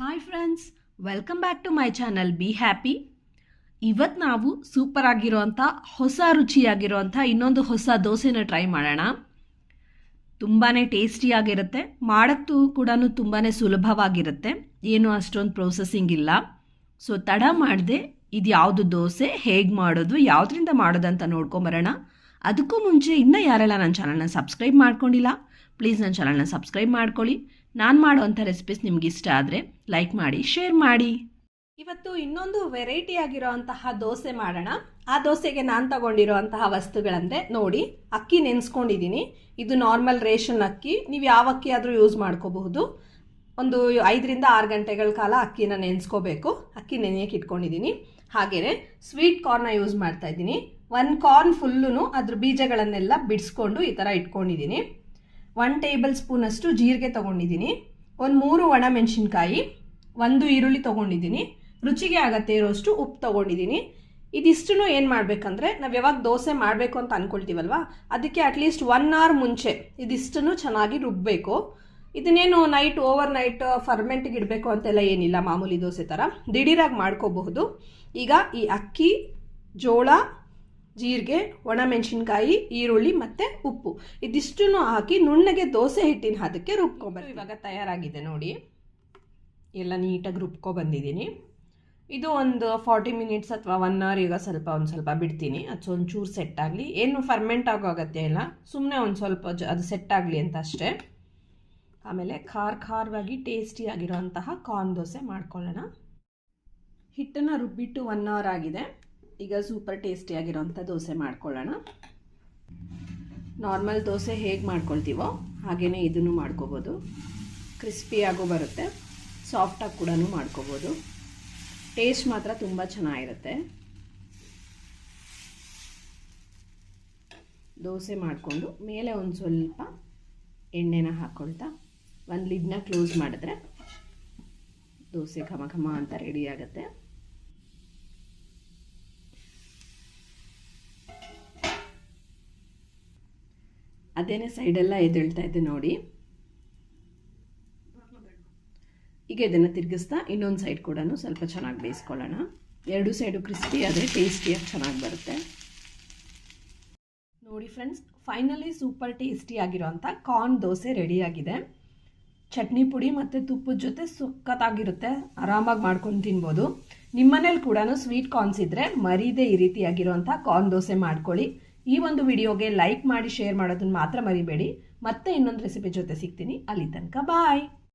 Hi friends welcome back to my channel be happy ಇವತ್ತು ನಾವು super ಆಗಿರುವಂಥ ಹೊಸ ರುಚಿಯಾಗಿರುವಂಥ ಇನ್ನೊಂದು ಹೊಸ ದೋಸೆನ ಟ್ರೈ ಮಾಡೋಣ. ತುಂಬಾ ಟೇಸ್ಟಿಯಾಗಿರುತ್ತೆ ಮಾಡೋಕ್ಕೂ ಕೂಡ ತುಂಬಾ ಸುಲಭವಾಗಿರುತ್ತೆ. ಏನು ಅಷ್ಟೊಂದು ಪ್ರೊಸೆಸಿಂಗ್ ಇಲ್ಲ. ಸೊ ತಡ ಮಾಡದೆ ಇದು ಯಾವುದು ದೋಸೆ, ಹೇಗೆ ಮಾಡೋದು, ಯಾವುದರಿಂದ ಮಾಡೋದಂತ ನೋಡ್ಕೊಂಬರೋಣ ಅದಕ್ಕೂ ಮುಂಚೆ ಇನ್ನೂ ಯಾರೆಲ್ಲ ನನ್ನ ಚಾನಲ್ನ ಸಬ್ಸ್ಕ್ರೈಬ್ ಮಾಡ್ಕೊಂಡಿಲ್ಲ ಪ್ಲೀಸ್ ನನ್ನ ಚಾನಲ್ನ ಸಬ್ಸ್ಕ್ರೈಬ್ ಮಾಡ್ಕೊಳ್ಳಿ. ನಾನು ಮಾಡುವಂಥ ರೆಸಿಪೀಸ್ ನಿಮ್ಗೆ ಇಷ್ಟ ಆದರೆ ಲೈಕ್ ಮಾಡಿ ಶೇರ್ ಮಾಡಿ. ಇವತ್ತು ಇನ್ನೊಂದು ವೆರೈಟಿ ಆಗಿರೋಂತಹ ದೋಸೆ ಮಾಡೋಣ. ಆ ದೋಸೆಗೆ ನಾನು ತಗೊಂಡಿರೋಂತಹ ವಸ್ತುಗಳಂದರೆ ನೋಡಿ, ಅಕ್ಕಿ ನೆನೆಸ್ಕೊಂಡಿದ್ದೀನಿ ಇದು ನಾರ್ಮಲ್ ರೇಷನ್ ಅಕ್ಕಿ. ನೀವು ಯಾವ ಅಕ್ಕಿ ಆದರೂ ಯೂಸ್ ಮಾಡ್ಕೋಬಹುದು. ಒಂದು ಐದರಿಂದ ಆರು ಗಂಟೆಗಳ ಕಾಲ ಅಕ್ಕಿನ ನೆನೆಸ್ಕೋಬೇಕು. ಅಕ್ಕಿ ನೆನೆಯಕ್ಕೆ ಇಟ್ಕೊಂಡಿದ್ದೀನಿ ಹಾಗೆಯೇ ಸ್ವೀಟ್ ಕಾರ್ನ ಯೂಸ್ ಮಾಡ್ತಾ ಇದ್ದೀನಿ. ಒಂದು ಕಾರ್ನ್ ಫುಲ್ಲೂ ಅದ್ರ ಬೀಜಗಳನ್ನೆಲ್ಲ ಬಿಡಿಸ್ಕೊಂಡು ಈ ಥರ ಇಟ್ಕೊಂಡಿದ್ದೀನಿ ಒನ್ ಟೇಬಲ್ ಸ್ಪೂನ್ ಅಷ್ಟು ಜೀರಿಗೆ ತೊಗೊಂಡಿದ್ದೀನಿ. ಒಂದು ಮೂರು ಒಣ ಮೆಣಸಿನ್ಕಾಯಿ, ಒಂದು ಈರುಳ್ಳಿ ತೊಗೊಂಡಿದ್ದೀನಿ. ರುಚಿಗೆ ಆಗತ್ತೆ ಇರೋಷ್ಟು ಉಪ್ಪು ತೊಗೊಂಡಿದ್ದೀನಿ. ಇದಿಷ್ಟು ಏನು ಮಾಡಬೇಕಂದ್ರೆ, ನಾವು ಯಾವಾಗ ದೋಸೆ ಮಾಡಬೇಕು ಅಂತ ಅಂದ್ಕೊಳ್ತೀವಲ್ವ ಅದಕ್ಕೆ ಅಟ್ಲೀಸ್ಟ್ ಒನ್ ಅವರ್ ಮುಂಚೆ ಇದಿಷ್ಟನ್ನು ಚೆನ್ನಾಗಿ ರುಬ್ಬಬೇಕು ಇದನ್ನೇನು ನೈಟ್ ಓವರ್ ನೈಟ್ ಫರ್ಮೆಂಟ್ಗೆ ಇಡಬೇಕು ಅಂತೆಲ್ಲ ಏನಿಲ್ಲ ಮಾಮೂಲಿ ದೋಸೆ ಥರ ದಿಢೀರಾಗಿ ಮಾಡ್ಕೋಬಹುದು. ಈಗ ಈ ಅಕ್ಕಿ, ಜೋಳ ಜೀರಿಗೆ, ಒಣಮೆಣಸಿನ್ಕಾಯಿ, ಈರುಳ್ಳಿ ಮತ್ತು ಉಪ್ಪು. ಇದಿಷ್ಟನ್ನು ಹಾಕಿ ನುಣ್ಣಗೆ ದೋಸೆ ಹಿಟ್ಟಿನ ಹದಕ್ಕೆ ರುಬ್ಕೊಬರ್ತೀವಿ ಇವಾಗ ತಯಾರಾಗಿದೆ ನೋಡಿ. ಎಲ್ಲ ನೀಟಾಗಿ ರುಬ್ಕೊಬಂದಿದ್ದೀನಿ ಇದು ಒಂದು ಫಾರ್ಟಿ ಮಿನಿಟ್ಸ್ ಅಥವಾ ಒನ್ ಅವರ್ ಈಗ ಸ್ವಲ್ಪ ಒಂದು ಸ್ವಲ್ಪ ಬಿಡ್ತೀನಿ. ಅದು ಒಂಚೂರು ಸೆಟ್ ಆಗಲಿ. ಏನು ಫರ್ಮೆಂಟ್ ಆಗೋ ಅಗತ್ಯ ಇಲ್ಲ. ಸುಮ್ಮನೆ ಒಂದು ಸ್ವಲ್ಪ ಜ, ಅದು ಸೆಟ್ ಆಗಲಿ ಅಂತ ಅಷ್ಟೇ. ಆಮೇಲೆ ಖಾರ ಖಾರವಾಗಿ ಟೇಸ್ಟಿಯಾಗಿರೋಂತಹ ಕಾರ್ನ್ ದೋಸೆ ಮಾಡ್ಕೊಳ್ಳೋಣ. ಹಿಟ್ಟನ್ನು ರುಬ್ಬಿಟ್ಟು ಒನ್ ಅವರ್ ಆಗಿದೆ. ಈಗ ಸೂಪರ್ ಟೇಸ್ಟಿಯಾಗಿರೋಂಥ ದೋಸೆ ಮಾಡ್ಕೊಳ್ಳೋಣ. ನಾರ್ಮಲ್ ದೋಸೆ ಹೇಗೆ ಮಾಡ್ಕೊಳ್ತೀವೋ ಹಾಗೆಯೇ ಇದನ್ನು ಮಾಡ್ಕೋಬೋದು. ಕ್ರಿಸ್ಪಿಯಾಗೂ ಬರುತ್ತೆ ಸಾಫ್ಟಾಗಿ ಕೂಡ ಮಾಡ್ಕೋಬೋದು. ಟೇಸ್ಟ್ ಮಾತ್ರ ತುಂಬ ಚೆನ್ನಾಗಿರುತ್ತೆ. ದೋಸೆ ಮಾಡಿಕೊಂಡು ಮೇಲೆ ಒಂದು ಸ್ವಲ್ಪ ಎಣ್ಣೆನ ಹಾಕ್ಕೊಳ್ತಾ ಒಂದು ಲಿಡ್ನ ಕ್ಲೋಸ್ ಮಾಡಿದ್ರೆ ದೋಸೆ ಘಮ ಘಮ ಅಂತ ರೆಡಿ ಆಗುತ್ತೆ. ಅದೇನೇ ಸೈಡೆಲ್ಲ ಎದ್ದೇಳ್ತಾ ಇದೆ ನೋಡಿ. ಈಗ ಇದನ್ನು ತಿರುಗಿಸ್ತಾ ಇನ್ನೊಂದು ಸೈಡ್ ಕೂಡ ಸ್ವಲ್ಪ ಚೆನ್ನಾಗಿ ಬೇಯಿಸ್ಕೊಳ್ಳೋಣ. ಎರಡು ಸೈಡು ಕ್ರಿಸ್ಪಿ ಆದರೆ ಟೇಸ್ಟಿಯಾಗಿ ಚೆನ್ನಾಗಿ ಬರುತ್ತೆ. ನೋಡಿ ಫ್ರೆಂಡ್ಸ್ ಫೈನಲಿ ಸೂಪರ್ ಟೇಸ್ಟಿ ಆಗಿರೋಂಥ ಕಾರ್ನ್ ದೋಸೆ ರೆಡಿಯಾಗಿದೆ ಚಟ್ನಿ ಪುಡಿ ಮತ್ತು ತುಪ್ಪದ ಜೊತೆ ಸುಖತ್ತಾಗಿರುತ್ತೆ. ಆರಾಮಾಗಿ ಮಾಡ್ಕೊಂಡು ತಿನ್ಬೋದು. ನಿಮ್ಮನೇಲಿ ಕೂಡ ಸ್ವೀಟ್ ಕಾರ್ನ್ಸ್ ಇದ್ದರೆ ಮರೀದೇ ಈ ರೀತಿಯಾಗಿರುವಂಥ ಕಾರ್ನ್ ದೋಸೆ ಮಾಡ್ಕೊಳ್ಳಿ. ಈ ಒಂದು ವಿಡಿಯೋಗೆ ಲೈಕ್ ಮಾಡಿ ಶೇರ್ ಮಾಡೋದನ್ನು ಮಾತ್ರ ಮರಿಬೇಡಿ. ಮತ್ತೆ ಇನ್ನೊಂದು ರೆಸಿಪಿ ಜೊತೆ ಸಿಗ್ತೀನಿ. ಅಲ್ಲಿ ತನಕ ಬಾಯ್